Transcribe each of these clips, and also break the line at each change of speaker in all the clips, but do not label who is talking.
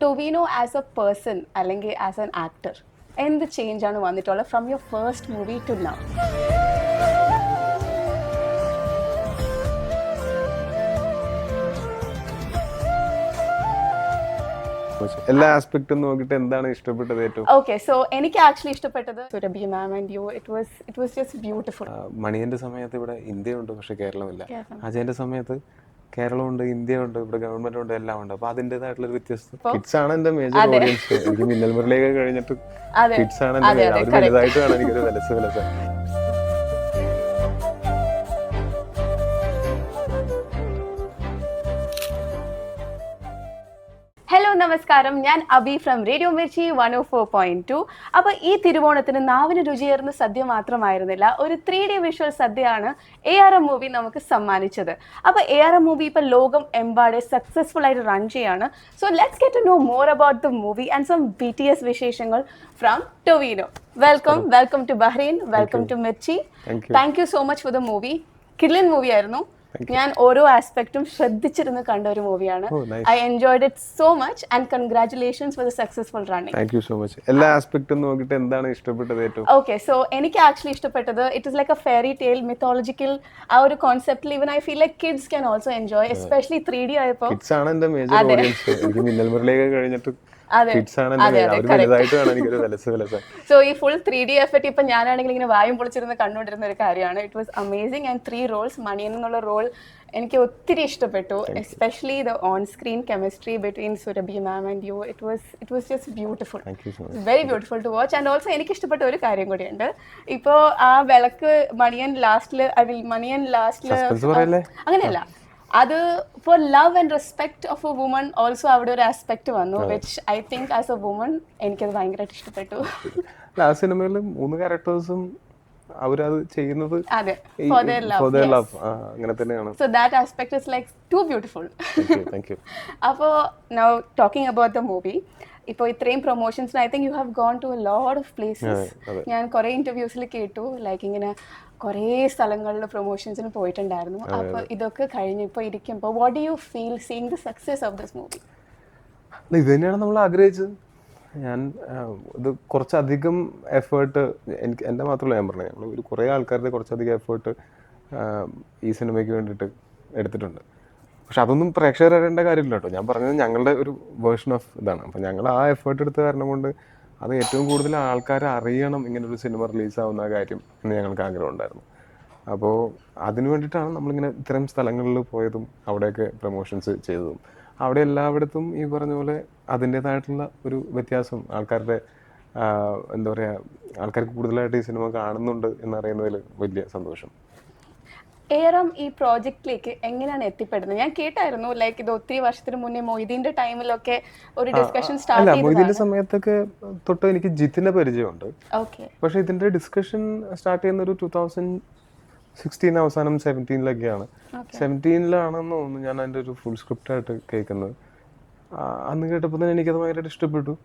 Tovino as a person അല്ലെങ്കിൽ as an actor എന്ത് change ആണ് വന്നിട്ടുള്ളത് from your first movie to now
എല്ലാ ആസ്പെക്ടും നോക്കിയിട്ട് എന്താണ് ഇഷ്ടപ്പെട്ടത് ഏറ്റവും?
ഓക്കെ സോ എനിക്ക് ആക്ച്വലി ഇഷ്ടപ്പെട്ടത് Surabhi ma'am and you it was it was just beautiful
മണിയന്റെ സമയത്ത് ഇവിടെ ഇന്ത്യ ഉണ്ട് പക്ഷെ കേരളമില്ല.
കേരളം.
അജയന്റെ സമയത്ത് കേരളമുണ്ട് ഇന്ത്യ ഉണ്ട് ഇവിടെ ഗവൺമെന്റ് ഉണ്ട് എല്ലാം ഉണ്ട് അപ്പൊ അതിന്റേതായിട്ടുള്ള വ്യത്യസ്ത കിഡ്സ് ആണ് എന്റെ മേജർ ഓഡിയൻസ് എനിക്ക് മിന്നൽ മുരളിയൊക്കെ കഴിഞ്ഞിട്ട് കിഡ്സ് ആണ് എന്റെ
അതെ,
main-
അതെ,
അവർ
correct.
വലുതായിട്ട് വേണം എനിക്കൊരു വിലസ് വിലസ്.
ഹലോ നമസ്കാരം. ഞാൻ Abhi from radio Mirchi one o four point two അപ്പോൾ ഈ തിരുവോണത്തിന് നാവിന് രുചിയേറുന്ന സദ്യ മാത്രമായിരുന്നില്ല ഒരു ത്രീ ഡി വിഷ്വൽ സദ്യയാണ് എ ആർ എം മൂവി നമുക്ക് സമ്മാനിച്ചത്. അപ്പോൾ എ ആർ എം മൂവി ഇപ്പോൾ ലോകം എമ്പാടെ സക്സസ്ഫുൾ ആയിട്ട് റൺ ചെയ്യാണ്. So let's get to know more about the movie and some B T S വിശേഷങ്ങൾ from Tovino welcome welcome to Bahrain welcome to Mirchi. Thank you so much for the movie കിഡ്ലിൻ movie ആയിരുന്നു. ഞാൻ ഓരോ ആസ്പെക്റ്റും ശ്രദ്ധിച്ചിരുന്ന് കണ്ട ഒരു മൂവിയാണ് I enjoyed it so much and congratulations for the successful running
thank you so much എല്ലാ ആസ്പെക്ടും നോക്കിയിട്ട് എന്താണ് ഇഷ്ടപ്പെട്ടത് ഏറ്റവും?
ഓക്കെ സോ എനിക്ക് ആക്ച്വലി ഇഷ്ടപ്പെട്ടത് it is like a fairy tale mythological ആ ഒരു കോൺസെപ്റ്റിൽ even I feel like kids can also enjoy especially three D ആയപ്പോൾ
കിഡ്സ് ആണ് എന്റെ മേജർ ഓഡിയൻസ് മിന്നൽ മുരളിയൊക്കെ കഴിഞ്ഞിട്ട്. കിഡ്സ് ആണ് വലുതായിട്ട് വേണം എനിക്കൊരു വിലസ് വിലസ്.
സോ ഈ ഫുൾ ത്രീ ഡി എഫക്ട് ഇപ്പൊ ഞാനാണെങ്കിൽ ഇങ്ങനെ വായും പൊളിച്ചിരുന്ന് കണ്ടുകൊണ്ടിരുന്ന ഒരു കാര്യമാണ്. It was amazing and three roles Maniyan എന്നുള്ള റോൾ എനിക്ക് ഒത്തിരി ഇഷ്ടപ്പെട്ടു. Especially the on screen chemistry between Surabhi ma'am and you it was it was just beautiful very beautiful to watch and also എനിക്ക് ഇഷ്ടപ്പെട്ട ഒരു കാര്യം കൂടിയുണ്ട്. ഇപ്പോൾ ആ വിളക്ക് മണിയൻ ലാസ്റ്റിൽ ഐ മീൻ മണിയൻ ലാസ്റ്റിൽ
പറയല്ലേ?
അങ്ങനെയല്ല. അത് for love and respect of a woman also അവിടെ ഒരു ആസ്പെക്ട് വന്നു which I think as a woman എനിക്കത് ഭയങ്കരമായിട്ട് ഇഷ്ടപ്പെട്ടു.
ആ സിനിമയിൽ മൂന്ന് ക്യാരക്ടേഴ്സും അവരത് ചെയ്യുന്നത് അങ്ങനെ തന്നെയാണ്.
So that aspect is like too beautiful അപ്പോൾ now talking about the movie ഇപ്പോൾ ഇത്രയും പ്രൊമോഷൻസിന് I think you have gone to load of places ഞാൻ കുറേ ഇന്റർവ്യൂസിൽ കേട്ടു ലൈക്ക് ഇങ്ങനെ കുറേ സ്ഥലങ്ങളിൽ പ്രൊമോഷൻസിന് പോയിട്ടുണ്ടായിരുന്നു. അപ്പോൾ ഇതൊക്കെ കഴിഞ്ഞ് ഇപ്പോൾ ഇരിക്കുമ്പോൾ what do you feel seeing the success of this movie
ഇത് തന്നെയാണ് നമ്മൾ ആഗ്രഹിച്ചത്. ഞാൻ ഇത് കുറച്ചധികം എഫേർട്ട് എനിക്ക് എന്റെ മാത്രമല്ല ഞാൻ പറഞ്ഞത്. നമ്മൾ ഒരു കുറേ ആൾക്കാരുടെ കുറച്ചധികം എഫേർട്ട് ഈ സിനിമയ്ക്ക് വേണ്ടിയിട്ട് എടുത്തിട്ടുണ്ട്. പക്ഷെ അതൊന്നും പ്രേക്ഷകർ അറിയേണ്ട കാര്യമില്ല കേട്ടോ. ഞാൻ പറഞ്ഞത് ഞങ്ങളുടെ ഒരു വേർഷൻ ഓഫ് ഇതാണ്. അപ്പം ഞങ്ങൾ ആ എഫേർട്ട് എടുത്ത കാരണം കൊണ്ട് അത് ഏറ്റവും കൂടുതൽ ആൾക്കാർ അറിയണം ഇങ്ങനെ ഒരു സിനിമ റിലീസാവുന്ന കാര്യം എന്ന് ഞങ്ങൾക്ക് ആഗ്രഹം ഉണ്ടായിരുന്നു അപ്പോൾ അതിനു വേണ്ടിയിട്ടാണ് നമ്മളിങ്ങനെ ഇത്തരം സ്ഥലങ്ങളിൽ പോയതും അവിടെയൊക്കെ പ്രൊമോഷൻസ് ചെയ്തതും. അവിടെ എല്ലായിടത്തും ഈ പറഞ്ഞ പോലെ അതിന്റേതായിട്ടുള്ള ഒരു വ്യത്യാസം ആൾക്കാരുടെ എന്താ പറയുക ആൾക്കാർക്ക് കൂടുതലായിട്ട് ഈ സിനിമ കാണുന്നുണ്ട് എന്നറിയുന്നതിൽ വലിയ സന്തോഷം.
ഏറം ഈ പ്രോജക്റ്റിലേക്ക് എങ്ങനെയാണ് എത്തിപ്പെടുന്നത്? ഞാൻ കേട്ടായിരുന്നു ലൈക്ക് ഇത് ഒത്തിരി വർഷത്തിന് മുന്നേ മൊയ്തീന്റെ ടൈമിലൊക്കെ ഒരു ഡിസ്കഷൻ സ്റ്റാർട്ട്
മൊയ്തീന്റെ സമയത്തൊക്കെ തൊട്ട് എനിക്ക് ജിത്തിന്റെ പരിചയമുണ്ട്. പക്ഷെ ഇതിന്റെ ഡിസ്കഷൻ സ്റ്റാർട്ട് ചെയ്യുന്ന ഒരു ടൂ തൗസൻഡ് സിക്സ്റ്റീൻ അവസാനം സെവന്റീനിലൊക്കെയാണ് സെവന്റീനിലാണെന്ന് തോന്നുന്നു ഞാൻ അതിന്റെ ഒരു ഫുൾ സ്ക്രിപ്റ്റായിട്ട് കേൾക്കുന്നത്. ആ, അന്ന് കേട്ടപ്പോൾ തന്നെ എനിക്കത് ഭയങ്കരമായിട്ട് ഇഷ്ടപ്പെട്ടു.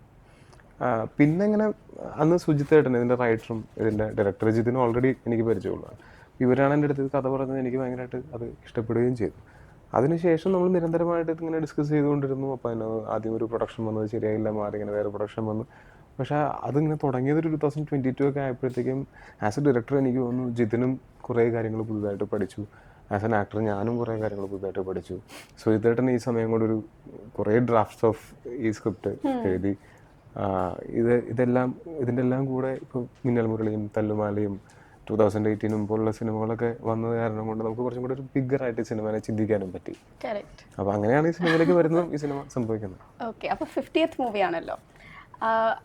പിന്നെ ഇങ്ങനെ അന്ന് സുജിത്തേട്ടൻ ഇതിന്റെ റൈറ്ററും ഇതിന്റെ ഡയറക്ടർ ജിതിനും ഓൾറെഡി എനിക്ക് പരിചയമുള്ളതാണ്. ഇവരാണ് എന്റെ അടുത്ത് കഥ പറഞ്ഞത് എനിക്ക് ഭയങ്കരമായിട്ട് അത് ഇഷ്ടപ്പെടുകയും ചെയ്തു. അതിനുശേഷം നമ്മൾ നിരന്തരമായിട്ട് ഇങ്ങനെ ഡിസ്കസ് ചെയ്തുകൊണ്ടിരുന്നു. അപ്പോൾ അതിന് ആദ്യം ഒരു പ്രൊഡക്ഷൻ വന്നത് ശരിയായില്ല മാറി ഇങ്ങനെ വേറെ പ്രൊഡക്ഷൻ വന്നു. പക്ഷേ അതിങ്ങനെ തുടങ്ങിയത് ഒരു ടു തൗസൻഡ് ട്വന്റി ടു ഒക്കെ ആയപ്പോഴത്തേക്കും ആസ് എ ഡയറക്ടർ എനിക്ക് തോന്നുന്നു ജിതിനും കുറേ കാര്യങ്ങൾ പുതുതായിട്ട് പഠിച്ചു. ആസ് എൻ ആക്ടർ ഞാനും കുറേ കാര്യങ്ങൾ പുതുതായിട്ട് പഠിച്ചു. സോ ഇതേട്ടൻ ഈ സമയം കൊണ്ട് ഒരു കുറേ ഡ്രാഫ്റ്റ്സ് ഓഫ് ഈ സ്ക്രിപ്റ്റ് എഴുതി. ഇത് ഇതെല്ലാം ഇതിന്റെ എല്ലാം കൂടെ ഇപ്പോൾ മിന്നൽ മുരളിയും തല്ലുമാലയും ടൂ തൗസൻഡ് എയ്റ്റീനും പോലുള്ള സിനിമകളൊക്കെ വന്നത് കാരണം കൊണ്ട് നമുക്ക് കുറച്ചും കൂടി ഒരു ബിഗ്ഗറായിട്ട് സിനിമനെ ചിന്തിക്കാനും പറ്റി. അപ്പൊ അങ്ങനെയാണ് ഈ സിനിമയിലേക്ക് വരുന്നതും ഈ സിനിമ സംഭവിക്കുന്നത്.
ഓക്കെ അപ്പൊ ഫിഫ്റ്റിയത്ത് മൂവിയാണല്ലോ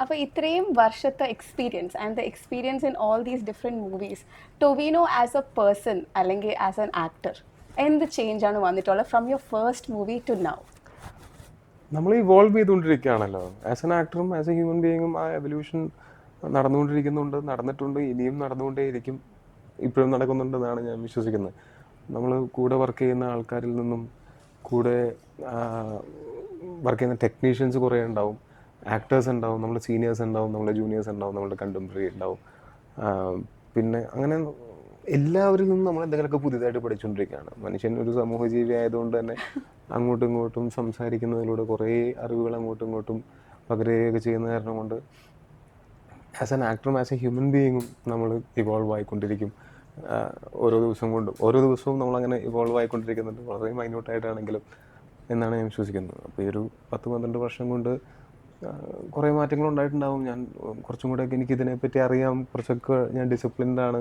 അപ്പോൾ ഇത്രയും വർഷത്തെ experience and the experience in all these different movies Tovino as a person അല്ലെങ്കിൽ ആസ് എൻ ആക്ടർ എന്ത് ചേഞ്ച് ആണ് വന്നിട്ടുള്ളത് from your first movie to now
നമ്മൾ ഇവോൾവ് ചെയ്തുകൊണ്ടിരിക്കുകയാണല്ലോ. ആസ് എൻ ആക്ടറും ആസ് എ ഹ്യൂമൻ ബീയിങ്ങും ആ എവല്യൂഷൻ നടന്നുകൊണ്ടിരിക്കുന്നുണ്ട് നടന്നിട്ടുണ്ട് ഇനിയും നടന്നുകൊണ്ടേയിരിക്കും ഇപ്പോഴും നടക്കുന്നുണ്ടെന്നാണ് ഞാൻ വിശ്വസിക്കുന്നത്. നമ്മൾ കൂടെ വർക്ക് ചെയ്യുന്ന ആൾക്കാരിൽ നിന്നും കൂടെ വർക്ക് ചെയ്യുന്ന ടെക്നീഷ്യൻസ് കുറേ ഉണ്ടാവും. ആക്ടേഴ്സ് ഉണ്ടാവും നമ്മുടെ സീനിയേഴ്സ് ഉണ്ടാവും നമ്മുടെ ജൂനിയേഴ്സ് ഉണ്ടാവും നമ്മുടെ കണ്ടംപററി ഉണ്ടാവും. പിന്നെ അങ്ങനെ എല്ലാവരിൽ നിന്നും നമ്മൾ എന്തെങ്കിലുമൊക്കെ പുതിയതായിട്ട് പഠിച്ചുകൊണ്ടിരിക്കുകയാണ്. മനുഷ്യൻ ഒരു സമൂഹ ജീവി ആയതുകൊണ്ട് തന്നെ അങ്ങോട്ടും ഇങ്ങോട്ടും സംസാരിക്കുന്നതിലൂടെ കുറേ അറിവുകൾ അങ്ങോട്ടും ഇങ്ങോട്ടും പകരുകയൊക്കെ ചെയ്യുന്ന കാരണം കൊണ്ട് ആസ് എൻ ആക്ടറും ആസ് എ ഹ്യൂമൻ ബീയിങ്ങും നമ്മൾ ഇവോൾവ് ആയിക്കൊണ്ടിരിക്കും. ഓരോ ദിവസം കൊണ്ടും ഓരോ ദിവസവും നമ്മളങ്ങനെ ഇവോൾവ് ആയിക്കൊണ്ടിരിക്കുന്നുണ്ട്. വളരെ മൈന്യൂട്ടായിട്ടാണെങ്കിലും എന്നാണ് ഞാൻ വിശ്വസിക്കുന്നത്. അപ്പോൾ ഈ ഒരു പത്ത് പന്ത്രണ്ട് വർഷം കൊണ്ട് കുറേ മാറ്റങ്ങൾ ഉണ്ടായിട്ടുണ്ടാവും. ഞാൻ കുറച്ചും കൂടെയൊക്കെ എനിക്ക് ഇതിനെപ്പറ്റി അറിയാം. കുറച്ചൊക്കെ ഞാൻ ഡിസിപ്ലിൻഡ് ആണ്.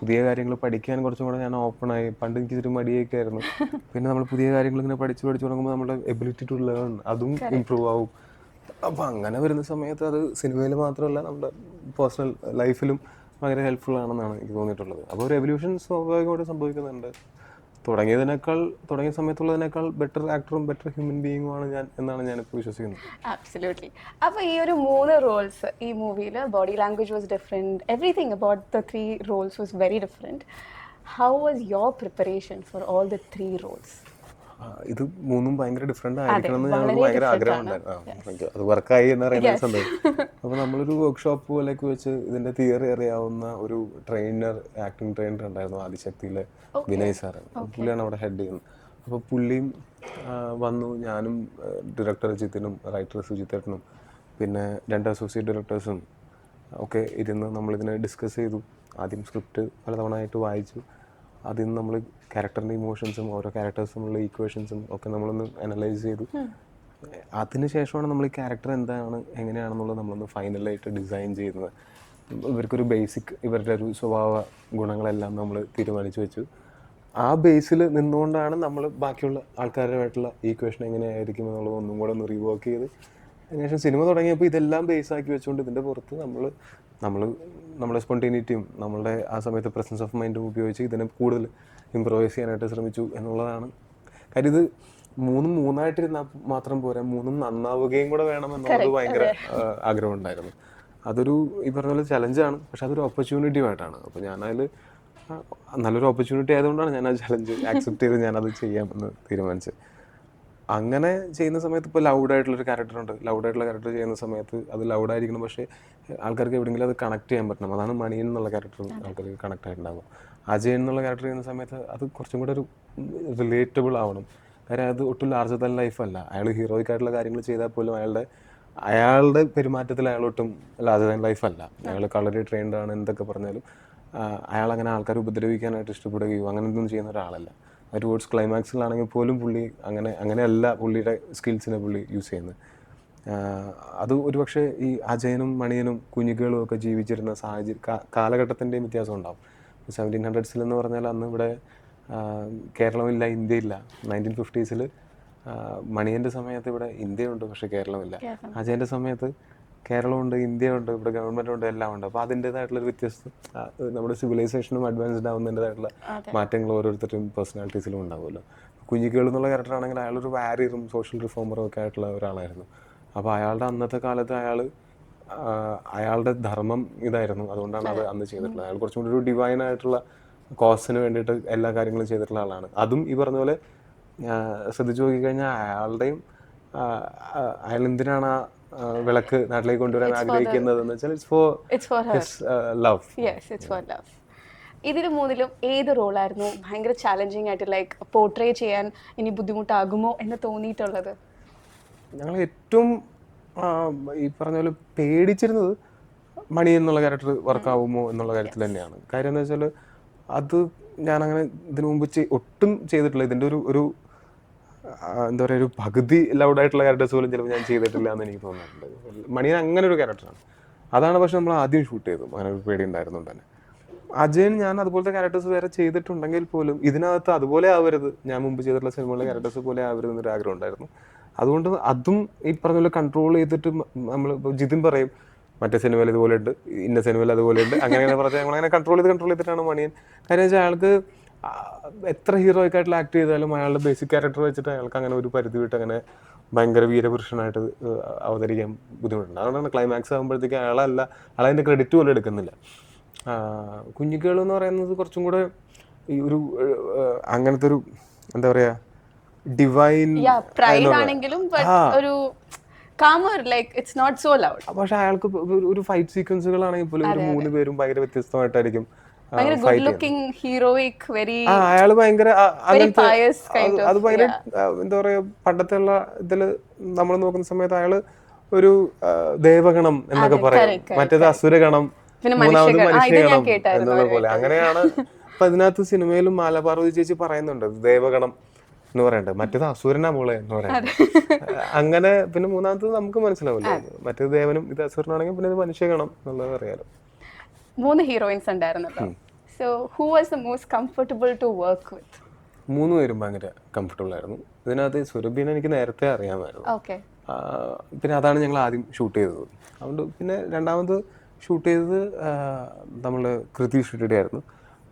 പുതിയ കാര്യങ്ങൾ പഠിക്കാൻ കുറച്ചും കൂടെ ഞാൻ ഓപ്പണായി പണ്ട് എനിക്ക് ഇത്തിരി മടിയൊക്കെ ആയിരുന്നു. പിന്നെ നമ്മൾ പുതിയ കാര്യങ്ങൾ ഇങ്ങനെ പഠിച്ച് പഠിച്ച് തുടങ്ങുമ്പോൾ നമ്മുടെ എബിലിറ്റി ടു ലേൺ അതും ഇമ്പ്രൂവ് ആവും. അപ്പോൾ അങ്ങനെ വരുന്ന സമയത്ത് അത് സിനിമയിൽ മാത്രമല്ല നമ്മുടെ പേഴ്സണൽ ലൈഫിലും ഭയങ്കര ഹെൽപ്ഫുൾ ആണെന്നാണ് എനിക്ക് തോന്നിയിട്ടുള്ളത്. അപ്പോൾ ഒരു എവല്യൂഷൻ സ്വാഭാവികമായിട്ട് സംഭവിക്കുന്നുണ്ട്. തുടങ്ങിയതിനേക്കാൾ തുടങ്ങിയ സമയത്തുള്ളതിനേക്കാൾ ബെറ്റർ ആക്ടറും ബെറ്റർ ഹ്യൂമൻ ബീയിങ്ങുമാണ് ഞാൻ എന്നാണ് ഞാൻ ഞാനിപ്പോൾ വിശ്വസിക്കുന്നത്.
ആബ്സല്യൂട്ട്ലി അപ്പോൾ ഈ ഒരു മൂന്ന് റോൾസ് ഈ മൂവിയിൽ body language was different everything about the three roles was very different how was your preparation for all the three roles
ഇത് മൂന്നും ഭയങ്കര ഡിഫറെന്റ് ആയിരിക്കണം എന്ന് ഞങ്ങൾക്ക് ഭയങ്കര
ആഗ്രഹമുണ്ടായിരുന്നു
ആഗ്രഹം ഉണ്ടായിരുന്നു. അത് വർക്കായി എന്ന് പറയുന്ന സംഭവം അപ്പോൾ നമ്മളൊരു വർക്ക്ഷോപ്പ് പോലെയൊക്കെ വെച്ച് ഇതിന്റെ തിയറി അറിയാവുന്ന ഒരു ട്രെയിനർ ആക്ടിങ് ട്രെയിനർ ഉണ്ടായിരുന്നു ആദിശക്തിയിലെ വിനയ് സാറ്. പുള്ളിയാണ് അവിടെ ഹെഡ് ചെയ്യുന്നത്. അപ്പോൾ പുള്ളിയും വന്നു. ഞാനും ഡയറക്ടർ ജിത്തിനും റൈറ്റർ സുജിത്തേട്ടനും പിന്നെ രണ്ട് അസോസിയേറ്റ് ഡയറക്ടേഴ്സും ഒക്കെ ഇരുന്ന് നമ്മളിതിനെ ഡിസ്കസ് ചെയ്തു. ആദ്യം സ്ക്രിപ്റ്റ് പലതവണ ആയിട്ട് വായിച്ചു. അതിൽ നിന്ന് നമ്മൾ ക്യാരക്ടറിന്റെ ഇമോഷൻസും ഓരോ ക്യാരക്ടേഴ്സുമുള്ള ഈക്വേഷൻസും ഒക്കെ നമ്മളൊന്ന് അനലൈസ് ചെയ്തു. അതിനുശേഷമാണ് നമ്മൾ ഈ ക്യാരക്ടർ എന്താണ് എങ്ങനെയാണെന്നുള്ളത് നമ്മളൊന്ന് ഫൈനലായിട്ട് ഡിസൈൻ ചെയ്യുന്നത് ഇവർക്കൊരു ബേസിക് ഇവരുടെ ഒരു സ്വഭാവ ഗുണങ്ങളെല്ലാം നമ്മൾ തീരുമാനിച്ചു വെച്ചു. ആ ബേസിൽ നിന്നുകൊണ്ടാണ് നമ്മൾ ബാക്കിയുള്ള ആൾക്കാരുമായിട്ടുള്ള ഈക്വേഷൻ എങ്ങനെയായിരിക്കും എന്നുള്ളത് ഒന്നും കൂടെ ഒന്ന് റീവോക്ക് ചെയ്ത്. അതിനുശേഷം സിനിമ തുടങ്ങിയപ്പോൾ ഇതെല്ലാം ബേസ് ആക്കി വെച്ചുകൊണ്ട് ഇതിന്റെ പുറത്ത് നമ്മൾ നമ്മൾ നമ്മുടെ സ്പോണ്ടേനിറ്റിയും നമ്മളുടെ ആ സമയത്ത് പ്രസൻസ് ഓഫ് മൈൻഡും ഉപയോഗിച്ച് ഇതിനെ കൂടുതൽ ഇമ്പ്രൂവൈസ് ചെയ്യാനായിട്ട് ശ്രമിച്ചു എന്നുള്ളതാണ്. കാര്യം ഇത് മൂന്നും മൂന്നായിട്ടിരുന്നാൽ മാത്രം പോരാ മൂന്നും നന്നാവുകയും കൂടെ വേണം എന്നുള്ളത് ഭയങ്കര ആഗ്രഹമുണ്ടായിരുന്നു. അതൊരു ഈ പറഞ്ഞ പോലെ ചലഞ്ചാണ് പക്ഷെ അതൊരു ഓപ്പർച്യൂണിറ്റിയുമായിട്ടാണ് അപ്പോൾ ഞാനതിൽ നല്ലൊരു ഓപ്പർച്യൂണിറ്റി ആയതുകൊണ്ടാണ് ഞാൻ ആ ചലഞ്ച് ആക്സെപ്റ്റ് ചെയ്ത് ഞാനത് ചെയ്യാമെന്ന് തീരുമാനിച്ചത്. അങ്ങനെ ചെയ്യുന്ന സമയത്ത് ഇപ്പോൾ ലൗഡായിട്ടുള്ളൊരു ക്യാരക്ടറുണ്ട് ലൗഡായിട്ടുള്ള ക്യാരക്ടർ ചെയ്യുന്ന സമയത്ത് അത് ലൗഡായിരിക്കണം പക്ഷേ ആൾക്കാർക്ക് എവിടെയെങ്കിലും അത് കണക്ട് ചെയ്യാൻ പറ്റണം. അതാണ് മണിയൻ എന്നുള്ള ക്യാരക്ടർ ആൾക്കാർക്ക് കണക്ട് ആയിട്ടുണ്ടാകും അജയൻ എന്നുള്ള ക്യാരക്ടർ ചെയ്യുന്ന സമയത്ത് അത് കുറച്ചും കൂടെ ഒരു റിലേറ്റബിൾ ആവണം. കാര്യം അത് ഒട്ടും ലാർജർ തന്നെ ലൈഫല്ല അയാൾ ഹീറോയിക് ആയിട്ടുള്ള കാര്യങ്ങൾ ചെയ്താൽ പോലും അയാളുടെ അയാളുടെ പെരുമാറ്റത്തിൽ അയാൾ ഒട്ടും ലാർജർ തന്നെ ലൈഫല്ല അയാൾ കളറി ട്രെയിൻഡ് ആണ് എന്തൊക്കെ പറഞ്ഞാലും അയാൾ അങ്ങനെ ആൾക്കാരെ ഉപദ്രവിക്കാനായിട്ട് ഇഷ്ടപ്പെടുകയോ അങ്ങനെ ഒന്നും ചെയ്യുന്ന ഒരാളല്ല. ടുവേർഡ്സ് ക്ലൈമാക്സിലാണെങ്കിൽ പോലും പുള്ളി അങ്ങനെ അങ്ങനെയല്ല പുള്ളിയുടെ സ്കിൽസിനെ പുള്ളി യൂസ് ചെയ്യുന്നത്. അത് ഒരുപക്ഷെ ഈ അജയനും മണിയനും കുഞ്ഞുകളും ഒക്കെ ജീവിച്ചിരുന്ന സാഹചര്യം കാലഘട്ടത്തിന്റെയും വ്യത്യാസം ഉണ്ടാവും. സെവന്റീൻ ഹൺഡ്രഡ്സിൽ എന്ന് പറഞ്ഞാൽ അന്ന് ഇവിടെ കേരളമില്ല ഇന്ത്യയില്ല. നയന്റീൻ ഫിഫ്റ്റീസിൽ മണിയന്റെ സമയത്ത് ഇവിടെ ഇന്ത്യയുണ്ട് പക്ഷേ കേരളമില്ല. അജയന്റെ സമയത്ത് കേരളമുണ്ട് ഇന്ത്യയുണ്ട് ഇവിടെ ഗവൺമെന്റ് ഉണ്ട് എല്ലാം ഉണ്ട് അപ്പോൾ അതിന്റേതായിട്ടുള്ളൊരു വ്യത്യസ്തം ആ, നമ്മുടെ സിവിലൈസേഷനും അഡ്വാൻസ്ഡ് ആവുന്നതിന്റെതായിട്ടുള്ള മാറ്റങ്ങൾ ഓരോരുത്തരുടെയും പേഴ്സണാലിറ്റീസിലും ഉണ്ടാവുമല്ലോ. കുഞ്ഞിക്കേൾ എന്നുള്ള ക്യാരക്ടർ ആണെങ്കിൽ അയാളൊരു വാരിയറും സോഷ്യൽ റിഫോമറും ഒക്കെ ആയിട്ടുള്ള ഒരാളായിരുന്നു. അപ്പോൾ അയാളുടെ അന്നത്തെ കാലത്ത് അയാൾ അയാളുടെ ധർമ്മം ഇതായിരുന്നു. അതുകൊണ്ടാണ് അത് അന്ന് ചെയ്തിട്ടുള്ളത്. അയാൾ കുറച്ചും കൂടി ഒരു ഡിവൈൻ ആയിട്ടുള്ള കോസിന് വേണ്ടിയിട്ട് എല്ലാ കാര്യങ്ങളും ചെയ്തിട്ടുള്ള ആളാണ്. അതും ഈ പറഞ്ഞ പോലെ ശ്രദ്ധിച്ചു നോക്കിക്കഴിഞ്ഞാൽ അയാളുടെയും അയാൾ എന്തിനാണ് ആ, വിളക്ക് നാട്ടിലേക്ക് കൊണ്ടുവരാൻ ആഗ്രഹിക്കുന്നത് എന്ന് വെച്ചാൽ it's for
it's for
his love
yes it's for love ഇതിൽ മൂന്നിലും ഏത് റോളായിരുന്നു ഭയങ്കര ചാലഞ്ചിങ് ആയിട്ട് ലൈക്ക് പോർട്രേ ചെയ്യാൻ ഇനി ബുദ്ധിമുട്ടാകുമോ എന്ന് തോന്നിയിട്ടുള്ളത്?
ഞങ്ങൾ ഏറ്റവും ഈ പറഞ്ഞ പോലെ പേടിച്ചിരുന്നത് മണി എന്നുള്ള ക്യാരക്ടർ വർക്കാവുമോ എന്നുള്ള കാര്യത്തിൽ തന്നെയാണ്. കാര്യം എന്ന് വെച്ചാൽ അത് ഞാനങ്ങനെ ഇതിനു മുമ്പ് ഒട്ടും ചെയ്തിട്ടില്ല. ഇതിന്റെ ഒരു ഒരു എന്താ പറയുക ഒരു പകുതി ലൗഡായിട്ടുള്ള ക്യാരക്ടേഴ്സ് പോലും ചിലപ്പോൾ ഞാൻ ചെയ്തിട്ടില്ല എന്ന് എനിക്ക് തോന്നുന്നുണ്ട് മണിയൻ അങ്ങനെ ഒരു ക്യാരക്ടറാണ് അതാണ് പക്ഷെ നമ്മൾ ആദ്യം ഷൂട്ട് ചെയ്തു അങ്ങനെ ഒരു പേടി ഉണ്ടായിരുന്നു തന്നെ. അജയൻ ഞാൻ അതുപോലത്തെ ക്യാരക്ടേഴ്സ് വേറെ ചെയ്തിട്ടുണ്ടെങ്കിൽ പോലും ഇതിനകത്ത് അതുപോലെ ആവരുത്. ഞാൻ മുമ്പ് ചെയ്തിട്ടുള്ള സിനിമകളിലെ ക്യാരക്ടേഴ്സ് പോലെ ആവരുത് എന്നൊരു ആഗ്രഹം ഉണ്ടായിരുന്നു. അതുകൊണ്ട് അതും ഈ പറഞ്ഞ പോലെ കൺട്രോൾ ചെയ്തിട്ട് നമ്മൾ ജിതിൻ പറയും മറ്റേ സിനിമയിൽ ഇതുപോലെ ഉണ്ട് ഇന്ന സിനിമയിൽ അതുപോലെ ഉണ്ട് അങ്ങനെ അങ്ങനെ പറഞ്ഞാൽ നമ്മളങ്ങനെ കൺട്രോൾ ചെയ്ത് കൺട്രോൾ ചെയ്തിട്ടാണ് മണിയൻ. കാര്യം വെച്ചാൽ അയാൾക്ക് എത്ര ഹീറോയ്ക്ക് ആയിട്ടുള്ള ആക്ട് ചെയ്താലും അയാളുടെ ബേസിക് ക്യാരക്ടർ വെച്ചിട്ട് അയാൾക്ക് അങ്ങനെ ഒരു പരിധി വിട്ട് അങ്ങനെ ഭയങ്കര വീരപുരുഷനായിട്ട് അവതരിക്കാൻ ബുദ്ധിമുട്ടുണ്ട്. അതുകൊണ്ടാണ് ക്ലൈമാക്സ് ആകുമ്പോഴത്തേക്ക് അയാളല്ല അയാളതിന്റെ ക്രെഡിറ്റ് പോലും എടുക്കുന്നില്ല. കുഞ്ഞിക്കേൾ എന്ന് പറയുന്നത് കുറച്ചും കൂടെ ഈ ഒരു അങ്ങനത്തെ ഒരു എന്താ പറയുക ഡിവൈൻ
ആണെങ്കിലും ഒരു calmer like it's not so loud
പക്ഷെ അയാൾക്ക് ഒരു ഫൈറ്റ് സീക്വൻസുകളാണെങ്കിൽ പോലും ഒരു മൂന്ന് പേരും ഭയങ്കര വ്യത്യസ്തമായിട്ടായിരിക്കും.
ഭയങ്കര ഗുഡ് ലുക്കിംഗ് ഹീറോയിക് വെരി
ഭയങ്കര അങ്ങനത്തെ അത് ഭയങ്കര എന്താ പറയാ പണ്ടത്തെ ഉള്ള ഇതിൽ നമ്മൾ നോക്കുന്ന സമയത്ത് അയാൾ ഒരു ദേവഗണം എന്നൊക്കെ പറയും. മറ്റേത് അസുരഗണം മൂന്നാമത്
മനുഷ്യഗണം.
എന്നുള്ള പോലെ. അങ്ങനെയാണ് അപ്പൊ ഇതിനകത്ത് സിനിമയിലും മാലപാർവതി ചേച്ചി പറയുന്നുണ്ട് ദേവഗണം എന്ന് പറയണ്ടത് മറ്റേത് അസുരനാ മോളെ എന്ന് പറയുന്നത് അങ്ങനെ പിന്നെ മൂന്നാമത്തത് നമുക്ക് മനസ്സിലാവില്ല? മറ്റേത് ദേവനും ഇത് അസുരനാണെങ്കിൽ പിന്നെ ഇത് മനുഷ്യഗണം എന്നുള്ളത് അറിയാലോ.
മൂന്ന് ഹീറോയിൻസ് ഉണ്ടായിരുന്നല്ലോ. So who was the most comfortable to work with
മൂന്ന് പേരും ഭയങ്കര കംഫർട്ടബിൾ ആയിരുന്നു. ഇതിനകത്ത് സുരഭിനെ എനിക്ക് നേരത്തെ അറിയാമായിരുന്നു.
ഓക്കെ
പിന്നെ അതാണ് ഞങ്ങൾ ആദ്യം ഷൂട്ട് ചെയ്തത്. അതുകൊണ്ട് പിന്നെ രണ്ടാമത് ഷൂട്ട് ചെയ്തത് നമ്മൾ കൃതി ഷൂട്ടിയുടെ ആയിരുന്നു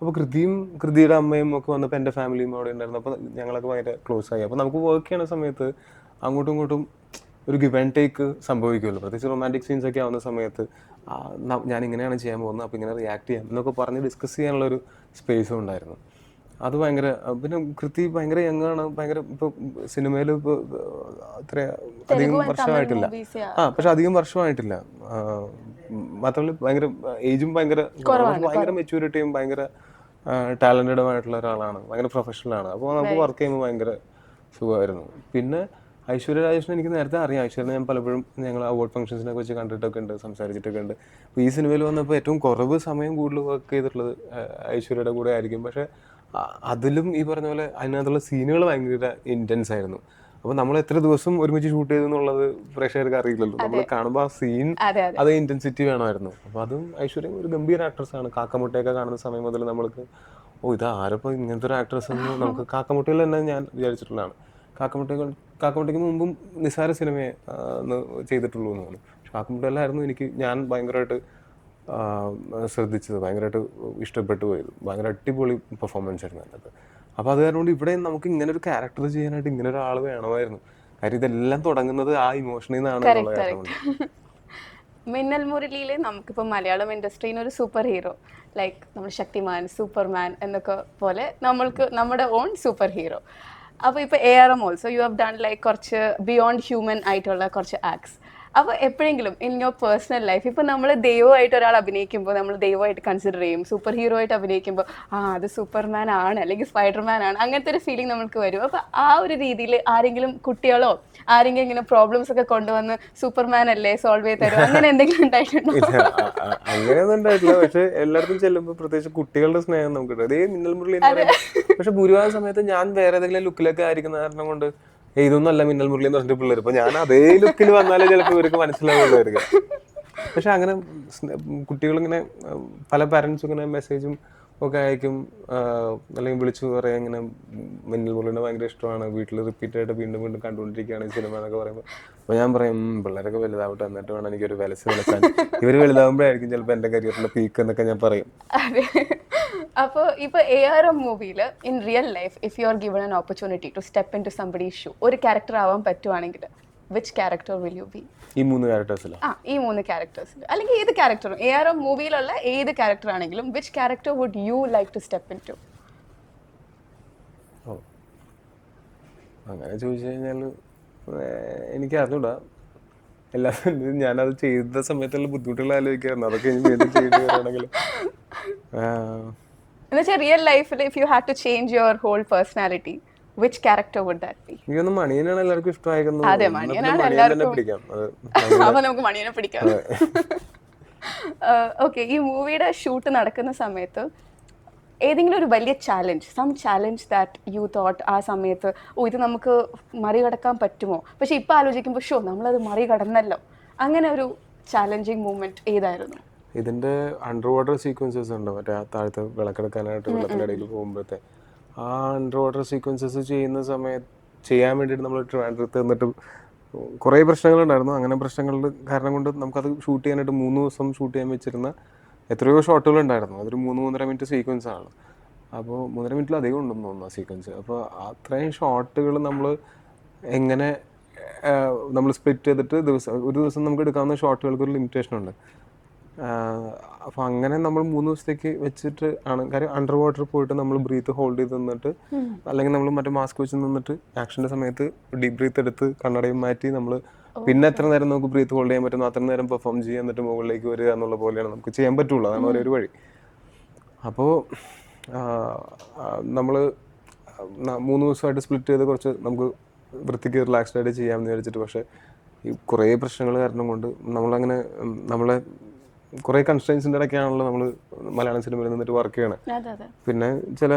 അപ്പോൾ കൃതിയും കൃതിയുടെ അമ്മയും ഒക്കെ വന്നപ്പോൾ എന്റെ ഫാമിലിയും അവിടെ ഉണ്ടായിരുന്നു. അപ്പോൾ ഞങ്ങളൊക്കെ ഭയങ്കര ക്ലോസ് ആയി. അപ്പോൾ നമുക്ക് വർക്ക് ചെയ്യണ സമയത്ത് അങ്ങോട്ടും ഇങ്ങോട്ടും ഒരു ഗിവ് ആൻഡ് ടേക്ക് സംഭവിക്കുമല്ലോ. പ്രത്യേകിച്ച് റൊമാന്റിക് സീൻസ് ഒക്കെ ആവുന്ന സമയത്ത് ഞാൻ ഇങ്ങനെയാണ് ചെയ്യാൻ പോകുന്നത് അപ്പോൾ ഇങ്ങനെ റിയാക്ട് ചെയ്യാം എന്നൊക്കെ പറഞ്ഞ് ഡിസ്കസ് ചെയ്യാനുള്ള ഒരു സ്പേസും ഉണ്ടായിരുന്നു. അത് ഭയങ്കര പിന്നെ കൃതി ഭയങ്കര യങ്ങാണ് ഭയങ്കര ഇപ്പൊ സിനിമയിൽ ഇപ്പൊ അത്ര അധികം വർഷമായിട്ടില്ല ആ. പക്ഷെ അധികം വർഷമായിട്ടില്ല. മാത്രമല്ല ഭയങ്കര ഏജും ഭയങ്കര ഭയങ്കര മെച്യൂരിറ്റിയും ഭയങ്കര ടാലന്റഡുമായിട്ടുള്ള ഒരാളാണ് ഭയങ്കര പ്രൊഫഷണൽ ആണ്. അപ്പോൾ നമുക്ക് വർക്ക് ചെയ്യുമ്പോൾ ഭയങ്കര സുഖമായിരുന്നു. പിന്നെ ഐശ്വര്യ രാജേഷിനെ എനിക്ക് നേരത്തെ അറിയാം. ഐശ്വര്യനെ ഞാൻ പലപ്പോഴും ഞങ്ങൾ അവാർഡ് ഫംഗ്ഷൻസിനെ കുറിച്ച് കണ്ടിട്ടൊക്കെ ഉണ്ട് സംസാരിച്ചിട്ടൊക്കെ ഉണ്ട്. അപ്പോൾ ഈ സിനിമയിൽ വന്നപ്പോൾ ഏറ്റവും കുറവ് സമയം കൂടുതൽ വർക്ക് ചെയ്തിട്ടുള്ളത് ഐശ്വര്യയുടെ കൂടെ ആയിരിക്കും. പക്ഷേ അതിലും ഈ പറഞ്ഞ പോലെ അതിനകത്തുള്ള സീനുകൾ ഭയങ്കര ഇന്റൻസ് ആയിരുന്നു. അപ്പൊ നമ്മൾ എത്ര ദിവസം ഒരുമിച്ച് ഷൂട്ട് ചെയ്തു എന്നുള്ളത് പ്രേക്ഷകർക്ക് അറിയില്ലല്ലോ. നമ്മൾ കാണുമ്പോൾ ആ സീൻ
അതേ
ഇന്റൻസിറ്റി വേണമായിരുന്നു. അപ്പൊ അതും ഐശ്വര്യം ഒരു ഗംഭീര ആക്ട്രസ് ആണ്. കാക്കമുട്ടയൊക്കെ കാണുന്ന സമയം മുതൽ നമ്മൾക്ക് ഓ ഇത് ആരപ്പോ ഇങ്ങനത്തെ ഒരു ആക്ട്രസ് എന്ന് നമുക്ക് കാക്കമുട്ടയിൽ തന്നെ ഞാൻ വിചാരിച്ചിട്ടുള്ളതാണ്. കാക്കമുട്ടകൾ കാക്കമുട്ടയ്ക്ക് മുമ്പും നിസാര സിനിമയെ ചെയ്തിട്ടുള്ളൂ എന്നാണ്. പക്ഷെ കാക്കമുട്ടയിലായിരുന്നു എനിക്ക് ഞാൻ ഭയങ്കരമായിട്ട് ശ്രദ്ധിച്ചത്. ഭയങ്കരമായിട്ട് ഇഷ്ടപ്പെട്ടു പോയത്. ഭയങ്കര അടിപൊളി പെർഫോമൻസ് ആയിരുന്നു അതിനകത്ത്. അപ്പോൾ അത് കാരണം കൊണ്ട് ഇവിടെ നമുക്ക് ഇങ്ങനെ ഒരു ക്യാരക്ടർ ചെയ്യാനായിട്ട് ഇങ്ങനെ ഒരാൾ വേണമായിരുന്നു. കാര്യം ഇതെല്ലാം തുടങ്ങുന്നത് ആ ഇമോഷനിൽ നിന്നാണ് എന്നുള്ള കാരണം കൊണ്ട്.
മിന്നൽ മുരളിയിലെ നമുക്കിപ്പോൾ മലയാളം ഇൻഡസ്ട്രിയിൽ ഒരു സൂപ്പർ ഹീറോ ലൈക്ക് നമ്മൾ ശക്തിമാൻ സൂപ്പർമാൻ എന്നൊക്കെ പോലെ നമ്മൾക്ക് നമ്മുടെ ഓൺ സൂപ്പർ ഹീറോ അപ്പോൾ ഇപ്പോൾ A R M also you have done like കുറച്ച് ബിയോണ്ട് ഹ്യൂമൻ ആയിട്ടുള്ള കുറച്ച് ആക്ട്സ് അപ്പോൾ എപ്പോഴെങ്കിലും ഇൻ യുവർ പേഴ്സണൽ ലൈഫ് ഇപ്പോൾ നമ്മൾ ദൈവമായിട്ട് ഒരാൾ അഭിനയിക്കുമ്പോൾ നമ്മൾ ദൈവമായിട്ട് കൺസിഡർ ചെയ്യും. സൂപ്പർ ഹീറോ ആയിട്ട് അഭിനയിക്കുമ്പോൾ ആ അത് സൂപ്പർമാൻ ആണ് അല്ലെങ്കിൽ സ്പൈഡർമാൻ ആണ് അങ്ങനത്തെ ഒരു ഫീലിംഗ് നമുക്ക് വരും. അപ്പോൾ ആ ഒരു രീതിയിൽ ആരെങ്കിലും കുട്ടികളോ ആരെങ്കിലും ഇങ്ങനെ പ്രോബ്ലംസ് ഒക്കെ കൊണ്ടുവന്ന് സൂപ്പർമാൻ അല്ലേ സോൾവ് ചെയ്ത് തരും അങ്ങനെ എന്തെങ്കിലും ഉണ്ടായിട്ടുണ്ടോ?
അങ്ങനെയൊന്നും ഉണ്ടായിട്ടില്ല. പക്ഷെ എല്ലായിടത്തും ചെല്ലുമ്പോൾ പ്രത്യേകിച്ച് കുട്ടികളുടെ സ്നേഹം നമുക്ക് പക്ഷെ ഭൂരിഭാഗം സമയത്ത് ഞാൻ വേറെ ഏതെങ്കിലും ലുക്കിലൊക്കെ ആയിരിക്കുന്ന കാരണം കൊണ്ട് "ഏയ് ഇതൊന്നും അല്ല മിന്നൽ മുരളി എന്ന് പറഞ്ഞിട്ട് പിള്ളേർ ഇപ്പൊ ഞാൻ അതേ ലുക്കിൽ വന്നാലേ ചിലപ്പോൾ ഇവർക്ക് മനസ്സിലാവുള്ളായിരിക്കും. പക്ഷെ അങ്ങനെ കുട്ടികളിങ്ങനെ പല പാരൻസും ഇങ്ങനെ മെസ്സേജും ഒക്കെ അയക്കും. അല്ലെങ്കിൽ വിളിച്ചു പറയാം ഇങ്ങനെ മിന്നൽ മുരളിനെ ഭയങ്കര ഇഷ്ടമാണ്. വീട്ടിൽ റിപ്പീറ്റ് ആയിട്ട് വീണ്ടും വീണ്ടും കണ്ടുകൊണ്ടിരിക്കുകയാണ് ഈ സിനിമ എന്നൊക്കെ പറയുമ്പോൾ അപ്പോൾ ഞാൻ പറയും "ഉം, പിള്ളേരൊക്കെ വലുതാവട്ടെ എന്നിട്ട് വേണം എനിക്കൊരു വിലസ് വിളിക്കാൻ ഇവർ വലുതാവുമ്പോഴായിരിക്കും ചിലപ്പോൾ എന്റെ കരിയറിലെ പീക്ക് എന്നൊക്കെ ഞാൻ പറയും.
അപ്പോൾ ഇപ്പോൾ എ ആർ എം മൂവിയിൽ in real life if you are given an opportunity to step into somebody shoes ഒരു ക്യാരക്ടർ ആവാൻ പറ്റുവാണെങ്കിൽ which character will you be
ഈ മൂന്ന് ക്യാരക്ടേഴ്സിൽ
ആ ഈ മൂന്ന് ക്യാരക്ടേഴ്സിൽ അല്ലെങ്കിൽ ഏത് ക്യാരക്ടറും എ ആർ എം മൂവിയിലുള്ള ഏത് ക്യാരക്ടർ ആണെങ്കിലും which character would you like to step into
അങ്ങനെ ചോദിച്ചു കഴിഞ്ഞാൽ എനിക്ക് അറിഞ്ഞൂടാ എല്ലാ ഞാനത് ചെയ്ത സമയത്തുള്ള ബുദ്ധിമുട്ടുകൾ ആലോചിക്കാറുണ്ട് അതൊക്കെ ഇനി വീണ്ടും ചെയ്യേണ്ടി വരികയാണെങ്കിൽ
എന്നുവെച്ചാൽ റിയൽ ലൈഫിൽ if you had to change your whole personality which character would that be
എനിക്കൊന്ന് മണിയനാണ് എല്ലാവർക്കും ഇഷ്ടമായിരിക്കുന്നത്
അതെ, മണിയനാണ് എല്ലാവർക്കും. അപ്പൊ നമുക്ക് മണിയനെ പിടിക്കാം. ഓക്കെ ഈ മൂവിയുടെ ഷൂട്ട് നടക്കുന്ന സമയത്ത് ഏതെങ്കിലും ഒരു വലിയ challenge some challenge that you thought ആ സമയത്ത് ഓ ഇത് നമുക്ക് മറികടക്കാൻ പറ്റുമോ? പക്ഷെ ഇപ്പൊ ആലോചിക്കുമ്പോൾ ഷോ നമ്മളത് മറികടന്നല്ലോ. അങ്ങനെ ഒരു ചാലഞ്ചിങ് മൂമെന്റ് ഏതായിരുന്നു?
ഇതിന്റെ അണ്ടർ വാട്ടർ സീക്വൻസസ് ഉണ്ട്. മറ്റേ ആ താഴത്തെ വിളക്കെടുക്കാനായിട്ട് വെള്ളത്തിന്റെ ഇടയിൽ പോകുമ്പോഴത്തെ. ആ അണ്ടർ വാട്ടർ സീക്വൻസസ് ചെയ്യുന്ന സമയത്ത് ചെയ്യാൻ വേണ്ടിയിട്ട് നമ്മൾ ട്രിവാൻഡ്രത്ത് എന്നിട്ട് കുറേ പ്രശ്നങ്ങളുണ്ടായിരുന്നു. അങ്ങനെ പ്രശ്നങ്ങളുടെ കാരണം കൊണ്ട് നമുക്കത് ഷൂട്ട് ചെയ്യാനായിട്ട് മൂന്ന് ദിവസം ഷൂട്ട് ചെയ്യാൻ വെച്ചിരുന്ന എത്രയോ ഷോട്ടുകൾ ഉണ്ടായിരുന്നു. അതൊരു മൂന്ന് മൂന്നര മിനിറ്റ് സീക്വൻസ് ആണ്. അപ്പോൾ മൂന്നര മിനിറ്റിൽ അധികം ഉണ്ടെന്ന് തോന്നുന്നു ആ സീക്വൻസ് അപ്പോൾ അത്രയും ഷോട്ടുകൾ നമ്മൾ എങ്ങനെ നമ്മൾ സ്പ്ലിറ്റ് ചെയ്തിട്ട് ദിവസം ഒരു ദിവസം നമുക്ക് എടുക്കാവുന്ന ഷോട്ടുകൾക്ക് ഒരു ലിമിറ്റേഷൻ ഉണ്ട്. അപ്പോൾ അങ്ങനെ നമ്മൾ മൂന്ന് ദിവസത്തേക്ക് വെച്ചിട്ട് ആണ് കാര്യം അണ്ടർ വാട്ടർ പോയിട്ട് നമ്മൾ ബ്രീത്ത് ഹോൾഡ് ചെയ്ത് നിന്നിട്ട് അല്ലെങ്കിൽ നമ്മൾ മറ്റേ മാസ്ക് വെച്ച് നിന്നിട്ട് ആക്ഷന്റെ സമയത്ത് ഡീപ് ബ്രീത്ത് എടുത്ത് കണ്ണടയും മാറ്റി നമ്മൾ പിന്നെ എത്ര നേരം നമുക്ക് ബ്രീത്ത് ഹോൾഡ് ചെയ്യാൻ പറ്റുന്നു അത്ര നേരം പെർഫോം ചെയ്യാൻ എന്നിട്ട് മുകളിലേക്ക് വരിക എന്നുള്ള പോലെയാണ് നമുക്ക് ചെയ്യാൻ പറ്റുള്ളൂ. അതാണ് ഒരേ ഒരു വഴി. അപ്പോൾ നമ്മൾ മൂന്ന് ദിവസമായിട്ട് സ്പ്ലിറ്റ് ചെയ്ത് കുറച്ച് നമുക്ക് വൃത്തിക്ക് റിലാക്സ്ഡ് ആയിട്ട് ചെയ്യാമെന്ന് വിചാരിച്ചിട്ട് പക്ഷേ ഈ കുറേ പ്രശ്നങ്ങൾ കാരണം കൊണ്ട് നമ്മളങ്ങനെ നമ്മളെ കുറേ കൺസ്ട്രൻസിന്റെ ഇടയ്ക്കാണല്ലോ നമ്മൾ മലയാളം സിനിമയിൽ നിന്നിട്ട് വർക്ക്
ചെയ്യണം.
പിന്നെ ചില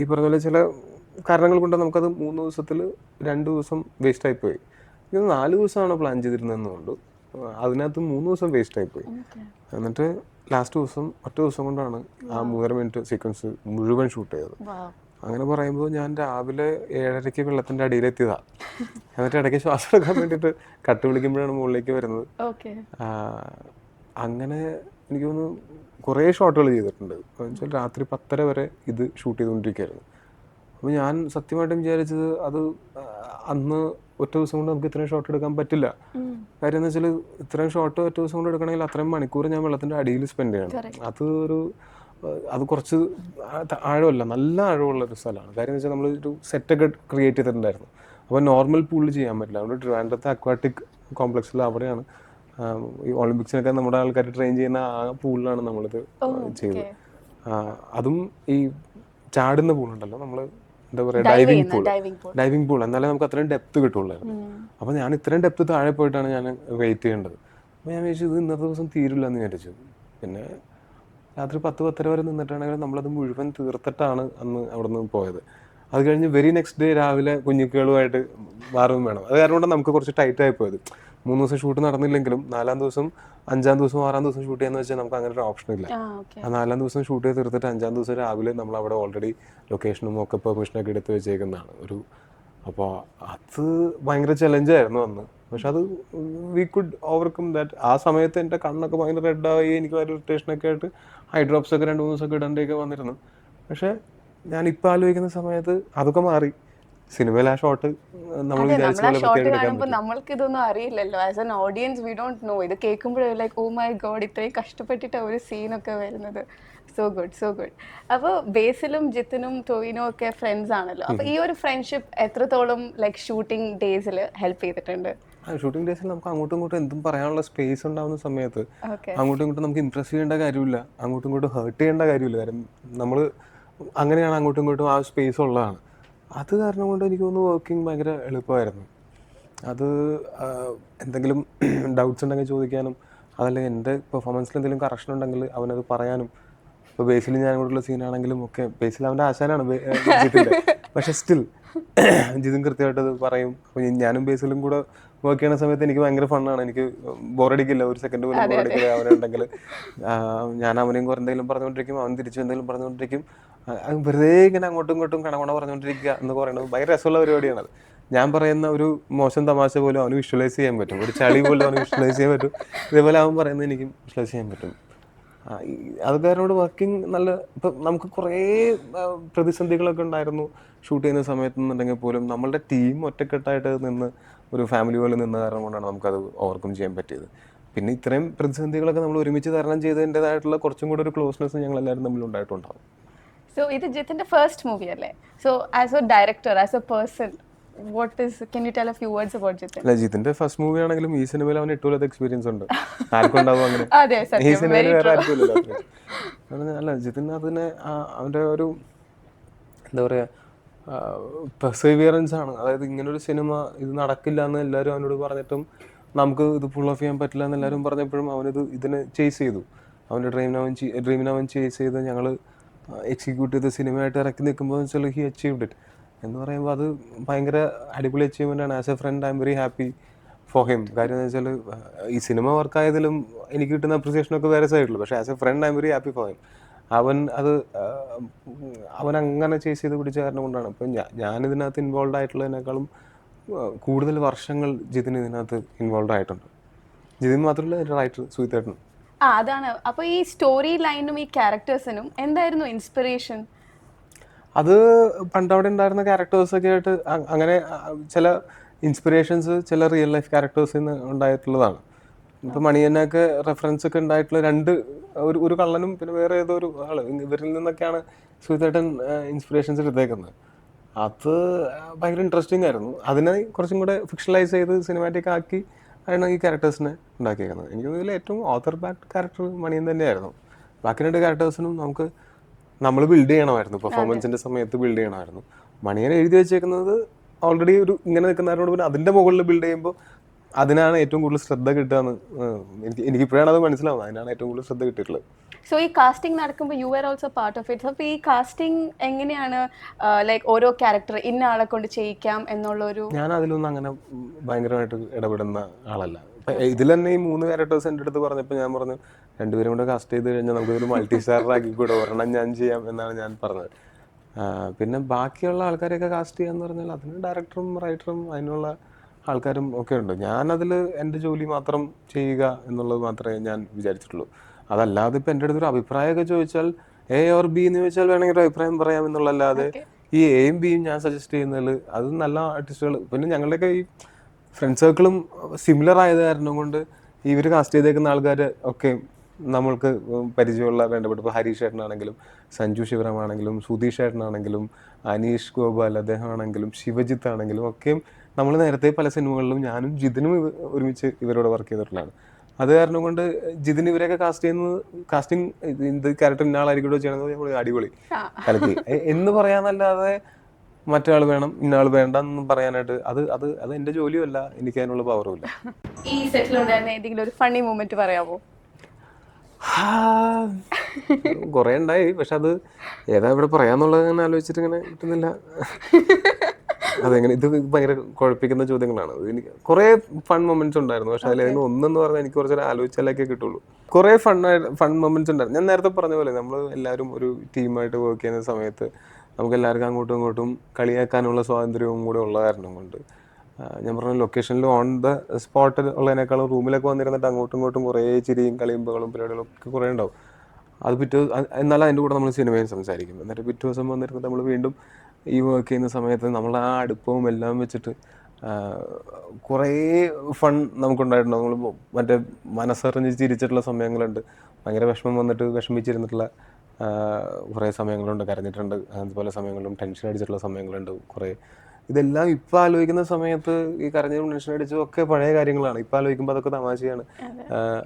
ഈ പറഞ്ഞ പോലെ ചില കാരണങ്ങൾ കൊണ്ട് നമുക്കത് മൂന്ന് ദിവസത്തിൽ രണ്ട് ദിവസം വേസ്റ്റ് പോയി ഇത് നാല് ദിവസമാണ് പ്ലാൻ ചെയ്തിരുന്നതെന്നുകൊണ്ട് അതിനകത്ത് മൂന്ന് ദിവസം വേസ്റ്റ് ആയിപ്പോയി.
പോയി
എന്നിട്ട് ലാസ്റ്റ് ദിവസം ഒറ്റ ദിവസം കൊണ്ടാണ് ആ മൂന്നര മിനിറ്റ് സീക്വൻസ് മുഴുവൻ ഷൂട്ട് ചെയ്തത്. അങ്ങനെ പറയുമ്പോൾ ഞാൻ രാവിലെ ഏഴരയ്ക്ക് വെള്ളത്തിന്റെ അടിയിലെത്തിയതാ. എന്നിട്ട് ഇടയ്ക്ക് ശ്വാസം എടുക്കാൻ വേണ്ടിയിട്ട് കട്ട് വിളിക്കുമ്പോഴാണ് മുകളിലേക്ക് വരുന്നത്. അങ്ങനെ എനിക്ക് തോന്നുന്നു കുറേ ഷോട്ടുകൾ ചെയ്തിട്ടുണ്ട്. വെച്ചാൽ രാത്രി പത്തര വരെ ഇത് ഷൂട്ട് ചെയ്തുകൊണ്ടിരിക്കുകയായിരുന്നു. അപ്പോൾ ഞാൻ സത്യമായിട്ടും വിചാരിച്ചത് അത് അന്ന് ഒറ്റ ദിവസം കൊണ്ട് നമുക്ക് ഇത്രയും ഷോട്ട് എടുക്കാൻ പറ്റില്ല. കാര്യം എന്ന് വെച്ചാൽ ഇത്രയും ഷോട്ട് ഒറ്റ ദിവസം കൊണ്ട് എടുക്കണമെങ്കിൽ അത്രയും മണിക്കൂർ ഞാൻ വെള്ളത്തിന്റെ അടിയിൽ സ്പെൻഡ് ചെയ്യണം. അത് ഒരു അത് കുറച്ച് ആഴമല്ല നല്ല ആഴമുള്ള ഒരു സ്ഥലമാണ്. കാര്യം എന്ന് വെച്ചാൽ നമ്മൾ ഒരു സെറ്റൊക്കെ ക്രിയേറ്റ് ചെയ്തിട്ടുണ്ടായിരുന്നു. അപ്പോൾ നോർമൽ പൂളിൽ ചെയ്യാൻ പറ്റില്ല. അതുകൊണ്ട് ട്രിവാൻഡ്രത്തെ അക്വാട്ടിക് കോംപ്ലക്സിൽ അവിടെയാണ് ഈ ഒളിമ്പിക്സിനൊക്കെ നമ്മുടെ ആൾക്കാർ ട്രെയിൻ ചെയ്യുന്ന ആ പൂളിലാണ് നമ്മളിത് ചെയ്തത്. അതും ഈ ചാടുന്ന പൂളുണ്ടല്ലോ നമ്മൾ എന്താ പറയുക ഡൈവിംഗ് പൂൾ
ഡൈവിംഗ് പൂൾ
എന്നാലേ നമുക്ക് അത്രയും ഡെപ്ത് കിട്ടുള്ളായിരുന്നു. അപ്പോൾ ഞാൻ ഇത്രയും ഡെപ്ത് താഴെ പോയിട്ടാണ് ഞാൻ വെയിറ്റ് ചെയ്യേണ്ടത്. അപ്പോൾ ഞാൻ വിചാരിച്ചു ഇത് ഇന്നത്തെ ദിവസം തീരില്ല എന്ന് വിചാരിച്ചു. പിന്നെ രാത്രി പത്ത് പത്തര വരെ നിന്നിട്ടാണെങ്കിൽ നമ്മളത് മുഴുവൻ തീർത്തിട്ടാണ് അന്ന് അവിടെ നിന്ന് പോയത്. അത് കഴിഞ്ഞ് വെരി നെക്സ്റ്റ് ഡേ രാവിലെ കുഞ്ഞുക്കുകളുമായിട്ട് മാറും വേണം. അത് കാരണം കൊണ്ട് നമുക്ക് കുറച്ച് ടൈറ്റ് ആയി പോയത്. മൂന്ന് ദിവസം ഷൂട്ട് നടന്നില്ലെങ്കിലും നാലാം ദിവസം അഞ്ചാം ദിവസം ആറാം ദിവസം ഷൂട്ട് ചെയ്യാന്ന് വെച്ചാൽ നമുക്ക് അങ്ങനെ ഒരു ഓപ്ഷൻ ഇല്ല.
ആ
നാലാം ദിവസം ഷൂട്ട് ചെയ്ത് തീർത്തിട്ട് അഞ്ചാം ദിവസം രാവിലെ നമ്മൾ അവിടെ ഓൾറെഡി ലൊക്കേഷനും ഒക്കെ പെർമിഷനൊക്കെ എടുത്ത് വെച്ചേക്കുന്നതാണ് ഒരു അപ്പോൾ അത് ഭയങ്കര ചലഞ്ചായിരുന്നു അന്ന്. പക്ഷെ അത് വി കുഡ് ഓവർകം ദാറ്റ് ആ സമയത്ത് എന്റെ കണ്ണൊക്കെ ഭയങ്കര റെഡായി എനിക്ക് ഭയങ്കര ഇറിറ്റേഷനൊക്കെ ആയിട്ട് ഹൈ ഡ്രോപ്സ് ഒക്കെ രണ്ട് മൂന്ന് ദിവസമൊക്കെ ഇടേണ്ടിയൊക്കെ വന്നിരുന്നു. പക്ഷെ ഞാൻ ഇപ്പം ആലോചിക്കുന്ന സമയത്ത് അതൊക്കെ മാറി. സിനിമയിൽ ആ ഷോട്ട് നമ്മൾ
നമ്മൾക്ക് ഇതൊന്നും അറിയില്ലല്ലോ. As an audience we don't know ഇത് കേൾക്കുമ്പോഴേ ലൈക്ക് ഓ മൈ ഗോഡ് ഇത്രയും കഷ്ടപ്പെട്ടിട്ട് ഒരു സീനൊക്കെ വരുന്നത്. സോ ഗുഡ് സോ ഗുഡ് അപ്പോൾ ബേസിലും ജിത്തിനും ടോയിനും ഒക്കെ ഫ്രണ്ട്സ് ആണല്ലോ. അപ്പോൾ ഈ ഒരു ഫ്രണ്ട്ഷിപ്പ് എത്രത്തോളം ലൈക്ക് ഷൂട്ടിംഗ് ഡേയ്സിൽ ഹെൽപ്പ് ചെയ്തിട്ടുണ്ട്?
ഷൂട്ടിംഗ് ഡേയ്സിൽ നമുക്ക് അങ്ങോട്ടും ഇങ്ങോട്ടും എന്തും പറയാനുള്ള സ്പേസ് ഉണ്ടാവുന്ന സമയത്ത് അങ്ങോട്ടും ഇങ്ങോട്ടും നമുക്ക് ഇംപ്രസ് ചെയ്യേണ്ട കാര്യമില്ല. അങ്ങോട്ടും ഇങ്ങോട്ടും ഹേർട്ട് ചെയ്യേണ്ട കാര്യമില്ല. കാരണം നമ്മൾ അങ്ങനെയാണ് അങ്ങോട്ടും ഇങ്ങോട്ടും ആ സ്പേസ് ഉള്ളതാണ്. അത് കാരണം കൊണ്ട് എനിക്ക് തോന്നുന്നു വർക്കിംഗ് ഭയങ്കര എളുപ്പമായിരുന്നു. അത് എന്തെങ്കിലും ഡൗട്ട്സ് ഉണ്ടെങ്കിൽ ചോദിക്കാനും അതല്ലെങ്കിൽ എന്റെ പെർഫോമൻസിൽ എന്തെങ്കിലും കറക്ഷൻ ഉണ്ടെങ്കിൽ അവനത് പറയാനും. ഇപ്പോൾ ബേസിൽ ഞാൻ കൂടെയുള്ള സീനാണെങ്കിലും ഒക്കെ ബേസിൽ അവന്റെ ആശാനാണ് പക്ഷേ ഏ, ജിതിന്റെ പക്ഷെ സ്റ്റിൽ ജിതിൻ കൃത്യമായിട്ട് അത് പറയും. അപ്പോൾ ഞാനും ബേസിലും കൂടെ വർക്ക് ചെയ്യുന്ന സമയത്ത് എനിക്ക് ഭയങ്കര ഫണ്ണാണ് എനിക്ക് ബോറടിക്കില്ല ഒരു സെക്കൻഡ് പോലും ബോറടിക്കില്ല അവനുണ്ടെങ്കിൽ. ഞാൻ അവനെയും കുറെ എന്തെങ്കിലും പറഞ്ഞുകൊണ്ടിരിക്കും അവൻ തിരിച്ചു എന്തെങ്കിലും പറഞ്ഞുകൊണ്ടിരിക്കും. വെറുതെ ഇങ്ങനെ അങ്ങോട്ടും ഇങ്ങോട്ടും കണകണ പറഞ്ഞുകൊണ്ടിരിക്കുക എന്ന് പറയുന്നത് ഭയങ്കര രസമുള്ള പരിപാടിയാണത്. ഞാൻ പറയുന്ന ഒരു മോശം തമാശ പോലും അവന് വിഷ്വലൈസ് ചെയ്യാൻ പറ്റും. ഒരു ചളി പോലും അവന് വിഷ്വലൈസ് ചെയ്യാൻ പറ്റും. ഇതേപോലെ അവൻ പറയുന്നത് എനിക്ക് വിഷ്വലൈസ് ചെയ്യാൻ പറ്റും. ആ, ഈ- അത് കാരണോട് വർക്കിംഗ് നല്ല ഇപ്പം നമുക്ക് കുറേ പ്രതിസന്ധികളൊക്കെ ഉണ്ടായിരുന്നു ഷൂട്ട് ചെയ്യുന്ന സമയത്ത് എന്നുണ്ടെങ്കിൽ പോലും നമ്മളുടെ ടീം ഒറ്റക്കെട്ടായിട്ട് നിന്ന് ഒരു ഫാമിലി പോലെ നിന്ന കാരണം കൊണ്ടാണ് നമുക്കത് ഓവർകം ചെയ്യാൻ പറ്റിയത്. പിന്നെ ഇത്രയും പ്രതിസന്ധികളൊക്കെ നമ്മൾ ഒരുമിച്ച് തരണം ചെയ്തതിന്റെതായിട്ടുള്ള കുറച്ചും കൂടെ ഒരു ക്ലോസ്നെസ് ഞങ്ങൾ എല്ലാവരും തമ്മിൽ ഉണ്ടായിട്ടുണ്ടാവും
സോ ഇത് ജിത്തിന്റെ ഫസ്റ്റ് മൂവി അല്ലേ? So as a director as a person what is can you tell a few words about Jithin
അല്ല ജിത്തിന്റെ ഫസ്റ്റ് മൂവി ആണെങ്കിലും ഈ സിനിമയിൽ അവൻ എട്ട് കൊല്ലത്തെ എക്സ്പീരിയൻസ് ഉണ്ട്. ആർക്കും ഉണ്ടാവും അങ്ങനെ.
അതെ
ഈ
സത്യം
സിനിമയിൽ
വെരി
വേറെ ആർക്കും ഇല്ലല്ലോ അത്രയും. കാരണം അല്ല ജിതിൻ അതിനെ ആ- അവന്റെ ഒരു എന്താ പറയാ പെർസീവിയറൻസ് ആണ്. അതായത് ഇങ്ങനൊരു സിനിമ ഇത് നടക്കില്ല എന്ന് എല്ലാവരും അവനോട് പറഞ്ഞിട്ടും നമുക്ക് ഇത് ഫുൾ ഓഫ് ചെയ്യാൻ പറ്റില്ല എന്ന് എല്ലാവരും പറഞ്ഞപ്പോഴും അവനിത് ഇതിനെ ചേസ് ചെയ്തു. അവന്റെ ഡ്രീമിനെ അവൻ ഡ്രീമിനെ അവൻ ചേസ് ചെയ്ത് ഞങ്ങൾ എക്സിക്യൂട്ട് ചെയ്ത് സിനിമയായിട്ട് ഇറക്കി നിൽക്കുമ്പോൾ വെച്ചാൽ ഹി അച്ചീവ്ഡ് ഇറ്റ് എന്ന് പറയുമ്പോൾ അത് ഭയങ്കര അടിപൊളി അച്ചീവ്മെന്റ് ആണ്. As a friend I'm very happy for him കാര്യം എന്ന് വെച്ചാൽ ഈ സിനിമ വർക്കായതിലും എനിക്ക് കിട്ടുന്ന അപ്രിസിയേഷനൊക്കെ വേറെ സൈഡിലുള്ളൂ പക്ഷേ as a friend I'm very happy for him അവൻ അത് അവൻ അങ്ങനെ ചേസ് ചെയ്ത് പിടിച്ച കാരണം കൊണ്ടാണ്. ഞാൻ ഞാനിതിനകത്ത് ഇൻവോൾവ് ആയിട്ടുള്ളതിനേക്കാളും കൂടുതൽ വർഷങ്ങൾ ജിതിന് ഇതിനകത്ത് ഇൻവോൾവ് ആയിട്ടുണ്ട്. ജിതിൻ മാത്രമല്ല റൈറ്റർ സുഹിത്തേട്ടൻ
ആ അതാണ്. അപ്പോൾ ഈ സ്റ്റോറി ലൈനും ഈ ക്യാരക്ടേഴ്സിനും എന്തായിരുന്നു ഇൻസ്പിറേഷൻ
അത് പണ്ടവിടെ ഉണ്ടായിരുന്ന ക്യാരക്ടേഴ്സ് ഒക്കെ ആയിട്ട് അങ്ങനെ ചില ഇൻസ്പിറേഷൻസ് ചില റിയൽ ലൈഫ് ക്യാരക്ടേഴ്സിൽ നിന്ന് ഉണ്ടായിട്ടുള്ളതാണ്. ഇപ്പം മണിയനൊക്കെ റെഫറൻസ് ഒക്കെ ഉണ്ടായിട്ടുള്ള രണ്ട് ഒരു ഒരു കള്ളനും പിന്നെ വേറെ ഏതോ ഒരു ആൾ. ഇവരിൽ നിന്നൊക്കെയാണ് സുഹൃത്തേട്ടൻ ഇൻസ്പിറേഷൻസ് എടുത്തേക്കുന്നത്. അത് ഭയങ്കര ഇൻട്രസ്റ്റിംഗ് ആയിരുന്നു. അതിനെ കുറച്ചും കൂടെ ഫിക്ഷണലൈസ് ചെയ്ത് സിനിമാറ്റിക് ആക്കി ആണ് ഈ ക്യാരക്ടേഴ്സിനെ ഉണ്ടാക്കിയേക്കുന്നത്? എനിക്ക് ഇതിൽ ഏറ്റവും ഓഥർ ബാക്ക് ക്യാരക്ടർ മണിയൻ തന്നെയായിരുന്നു. ബാക്കി രണ്ട് ക്യാരക്ടേഴ്സിനും നമുക്ക് നമ്മൾ ബിൽഡ് ചെയ്യണമായിരുന്നു. പെർഫോമൻസിന്റെ സമയത്ത് ബിൽഡ് ചെയ്യണമായിരുന്നു. മണിയൻ എഴുതി വെച്ചേക്കുന്നത് ഓൾറെഡി ഒരു ഇങ്ങനെ നിൽക്കുന്നവരോട് പിന്നെ അതിന്റെ മുകളിൽ ബിൽഡ് ചെയ്യുമ്പോൾ അതിനാണ് ഏറ്റവും കൂടുതൽ ശ്രദ്ധ കിട്ടുക എന്ന് എനിക്ക് എനിക്കിപ്പോഴാണ് അത് മനസ്സിലാവുന്നത്. അതിനാണ് ഏറ്റവും കൂടുതൽ ശ്രദ്ധ കിട്ടിയിട്ടുള്ളത്.
സോ ഈ കാസ്റ്റിംഗ് നടക്കുമ്പോൾ you are also part of it അപ്പോൾ ഈ കാസ്റ്റിംഗ് എങ്ങനെയാണ് ലൈക്ക് ഓരോ ക്യാരക്ടർ ഇന്ന ആളെ കൊണ്ട് ചെയ്യിക്കാം എന്നുള്ളൊരു
ഞാൻ അതിലൊന്നും അങ്ങനെ ഭയങ്കരമായിട്ട് ഇടപെടുന്ന ആളല്ല. ഇതിൽ തന്നെ ഈ മൂന്ന് ക്യാരക്ടേഴ്സ് എന്റെ അടുത്ത് പറഞ്ഞപ്പോൾ ഞാൻ പറഞ്ഞു രണ്ടുപേരും കൂടെ കാസ്റ്റ് ചെയ്ത് കഴിഞ്ഞാൽ നമുക്കൊരു മൾട്ടി സ്റ്റാറാക്കി കൂടെ ഒരെണ്ണം ഞാൻ ചെയ്യാം എന്നാണ് ഞാൻ പറഞ്ഞത്. പിന്നെ ബാക്കിയുള്ള ആൾക്കാരെയൊക്കെ കാസ്റ്റ് ചെയ്യാന്ന് പറഞ്ഞാൽ അതിന് ഡയറക്ടറും റൈറ്ററും അതിനുള്ള ആൾക്കാരും ഒക്കെ ഉണ്ട്. ഞാനതിൽ എന്റെ ജോലി മാത്രം ചെയ്യുക എന്നുള്ളത് മാത്രമേ ഞാൻ വിചാരിച്ചിട്ടുള്ളൂ. അതല്ലാതെ ഇപ്പം എന്റെ അടുത്തൊരു അഭിപ്രായമൊക്കെ ചോദിച്ചാൽ എ ഓർ ബി എന്ന് ചോദിച്ചാൽ വേണമെങ്കിൽ ഒരു അഭിപ്രായം പറയാം എന്നുള്ളല്ലാതെ ഈ എയും ബിയും ഞാൻ സജസ്റ്റ് ചെയ്യുന്നതിൽ അത് നല്ല ആർട്ടിസ്റ്റുകൾ പിന്നെ ഞങ്ങളുടെയൊക്കെ ഈ ഫ്രണ്ട് സർക്കിളും സിമിലർ ആയത് കാരണം കൊണ്ട് ഇവർ കാസ്റ്റ് ചെയ്തേക്കുന്ന ആൾക്കാർ ഒക്കെ നമ്മൾക്ക് പരിചയമുള്ള വേണ്ടപ്പെട്ട ഇപ്പോൾ ഹരീഷ് ഏട്ടനാണെങ്കിലും സഞ്ജു ശിവറാമാണെങ്കിലും സുധീഷ് ഏട്ടനാണെങ്കിലും അനീഷ് ഗോപാൽ അദ്ദേഹമാണെങ്കിലും ശിവജിത്ത് ആണെങ്കിലും ഒക്കെയും നമ്മൾ നേരത്തെ പല സിനിമകളിലും ഞാനും ജിതിനും ഒരുമിച്ച് ഇവരോട് വർക്ക് ചെയ്തിട്ടുള്ളതാണ്. അത് കാരണം കൊണ്ട് ജിതിന് ഇവരെയൊക്കെ കാസ്റ്റ് ചെയ്യുന്നത് കാസ്റ്റിംഗ് ഇത് ക്യാരക്ടർ ഇന്ന ആളായിരിക്കും ചെയ്യണമെന്ന് അടിപൊളി. കലക്കി. എന്ന് പറയാന്നല്ലാതെ മറ്റാൾ വേണം ഇന്നാൾ വേണ്ട എന്ന് പറയാനായിട്ട് അത് അത് അത് എന്റെ ജോലിയും അല്ല എനിക്ക് അതിനുള്ള പവറും ഇല്ല.
ഈ സെറ്റിൽ ഉണ്ടായിരുന്ന ഏതെങ്കിലും ഒരു ഫണ്ണി മൂമെന്റ് പറയാമോ
കുറെ ഉണ്ടായി പക്ഷെ അത് ഏതാ ഇവിടെ പറയാന്നുള്ളത് ഇങ്ങനെ ആലോചിച്ചിട്ട് ഇങ്ങനെ കിട്ടുന്നില്ല. അതെങ്ങനെ? ഇത് ഭയങ്കര കുഴപ്പിക്കുന്ന ചോദ്യങ്ങളാണ്. എനിക്ക് കുറെ ഫൺ മൊമെന്റ്സ് ഉണ്ടായിരുന്നു. പക്ഷെ അതിൽ ഒന്നെന്ന് പറഞ്ഞാൽ എനിക്ക് കുറച്ചൊരു ആലോചിച്ചാലൊക്കെ കിട്ടുള്ളൂ. കുറെ ഫൺ ഫൺ മൊമെന്റ്സ് ഉണ്ടായിരുന്നു. ഞാൻ നേരത്തെ പറഞ്ഞ പോലെ നമ്മൾ എല്ലാവരും ഒരു ടീമായിട്ട് വർക്ക് ചെയ്യുന്ന സമയത്ത് നമുക്ക് എല്ലാവർക്കും അങ്ങോട്ടും ഇങ്ങോട്ടും കളിയാക്കാനുള്ള സ്വാതന്ത്ര്യവും കൂടെ ഉള്ള കാരണം കൊണ്ട് ഞാൻ പറഞ്ഞ ലൊക്കേഷനിൽ ഓൺ ദ സ്പോട്ടിൽ ഉള്ളതിനേക്കാളും റൂമിലൊക്കെ വന്നിരുന്നിട്ട് അങ്ങോട്ടും ഇങ്ങോട്ടും കുറേ ചിരിയും കളിയുമ്പകളും പരിപാടികളും ഒക്കെ കുറേ ഉണ്ടാവും. അത് പിറ്റേ എന്നാൽ എന്നാലും അതിന്റെ കൂടെ നമ്മൾ സിനിമയും സംസാരിക്കും. എന്നിട്ട് പിറ്റേ ദിവസം വന്നിരുന്നിട്ട് നമ്മൾ വീണ്ടും ഈ വർക്ക് ചെയ്യുന്ന സമയത്ത് നമ്മൾ ആ അടുപ്പവും എല്ലാം വെച്ചിട്ട് കുറേ ഫൺ നമുക്കുണ്ടായിട്ടുണ്ട്. നമ്മൾ മറ്റേ മനസ്സറിഞ്ഞ് ചിരിച്ചിട്ടുള്ള സമയങ്ങളുണ്ട്. ഭയങ്കര വിഷമം വന്നിട്ട് വിഷമിച്ചിരുന്നിട്ടുള്ള കുറേ സമയങ്ങളുണ്ട്. കരഞ്ഞിട്ടുണ്ട്. അതുപോലെ സമയങ്ങളും ടെൻഷൻ അടിച്ചിട്ടുള്ള സമയങ്ങളുണ്ട് കുറേ. ഇതെല്ലാം ഇപ്പം ആലോചിക്കുന്ന സമയത്ത് ഈ കരഞ്ഞതും ടെൻഷൻ അടിച്ചതും ഒക്കെ പഴയ കാര്യങ്ങളാണ്. ഇപ്പം ആലോചിക്കുമ്പോൾ അതൊക്കെ തമാശയാണ്.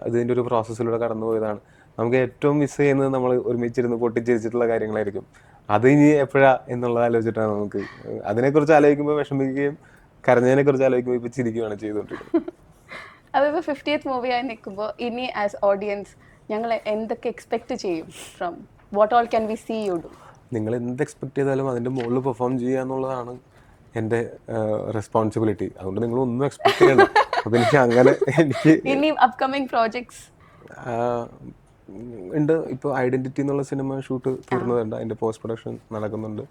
അതിന്റെ ഒരു പ്രോസസ്സിലൂടെ കടന്നു പോയതാണ് നമുക്ക് ഏറ്റവും മിസ് ചെയ്യുന്നത് നമ്മൾ ഒരുമിച്ചിരുന്ന് പൊട്ടിച്ചിരിച്ചിട്ടുള്ള കാര്യങ്ങളായിരിക്കും. അത് ഇനി എപ്പോഴാ എന്നുള്ളത് ആലോചിച്ചിട്ടാണ് നമുക്ക് അതിനെക്കുറിച്ച് ആലോചിക്കുമ്പോൾ വിഷമിക്കുകയും കരഞ്ഞതിനെ കുറിച്ച് ആലോചിക്കുമ്പോൾ ഇപ്പൊ ചിരിക്കുകയാണ് ചെയ്തുകൊണ്ടിരിക്കുന്നത്.
ഫിഫ്റ്റിയത്ത് നിൽക്കുമ്പോൾ ഇനി ആസ് ഓഡിയൻസ് ഞങ്ങൾ എന്തൊക്കെ എക്സ്പെക്ട് ചെയ്യും from what all can we see you do
നിങ്ങൾ എന്ത് എക്സ്പെക്ട് ചെയ്താലും അതിന്റെ മുകളിൽ പെർഫോം ചെയ്യുക എന്നുള്ളതാണ് എന്റെ റെസ്പോൺസിബിലിറ്റി അതുകൊണ്ട് നിങ്ങൾ ഒന്നും എക്സ്പെക്ട് ചെയ്യണം അപ്പം എനിക്ക് അങ്ങനെ എനിക്ക്
ഇനി അപ്കമിങ് പ്രോജക്ട്സ്
ഉണ്ട്. ഇപ്പോൾ ഐഡന്റിറ്റി എന്നുള്ള സിനിമ ഷൂട്ട് തീർന്നതുണ്ട്. അതിന്റെ പോസ്റ്റ് പ്രൊഡക്ഷൻ നടക്കുന്നുണ്ട്.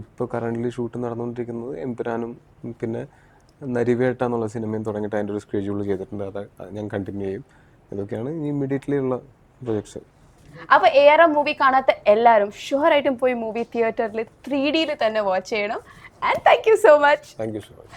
ഇപ്പോൾ കറന്റ്ലി ഷൂട്ട് നടന്നുകൊണ്ടിരിക്കുന്നത് എംപുരാനും പിന്നെ നരിവേട്ട എന്നുള്ള സിനിമയും തുടങ്ങിയിട്ട് അതിന്റെ ഒരു സ്കെഡ്യൂൾ ചെയ്തിട്ടുണ്ട്. അത് ഞാൻ കണ്ടിന്യൂ ചെയ്യും. ഇതൊക്കെയാണ് ഇനി ഇമ്മീഡിയറ്റ്ലി ഉള്ള പ്രൊജക്ട്സ്
അപ്പോൾ എം മൂവി കാണാത്ത എല്ലാവരും ഷുവറായിട്ടും പോയി മൂവി തിയേറ്ററിൽ ത്രീ ഡിയിൽ തന്നെ വാച്ച് ചെയ്യണം. And thank you so much
thank you so much